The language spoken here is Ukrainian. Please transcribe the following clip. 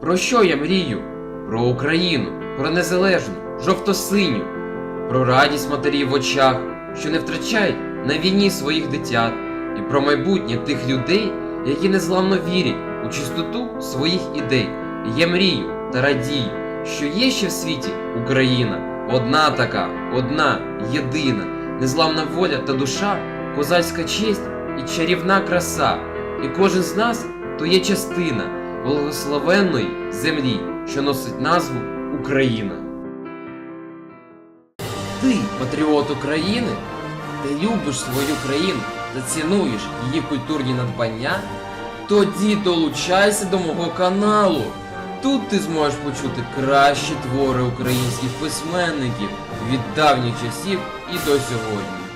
Про що я мрію? Про Україну, про незалежну, жовто-синю, про радість матерів в очах, що не втрачають на війні своїх дитят, і про майбутнє тих людей, які незламно вірять у чистоту своїх ідей. Я мрію та радію, що є ще в світі Україна, одна така, одна, єдина, незламна воля та душа, козацька честь і чарівна краса. І кожен з нас то є частина благословенної землі, що носить назву Україна. Ти патріот України, ти любиш свою країну та цінуєш її культурні надбання, тоді долучайся до мого каналу. Тут ти зможеш почути кращі твори українських письменників від давніх часів і до сьогодні.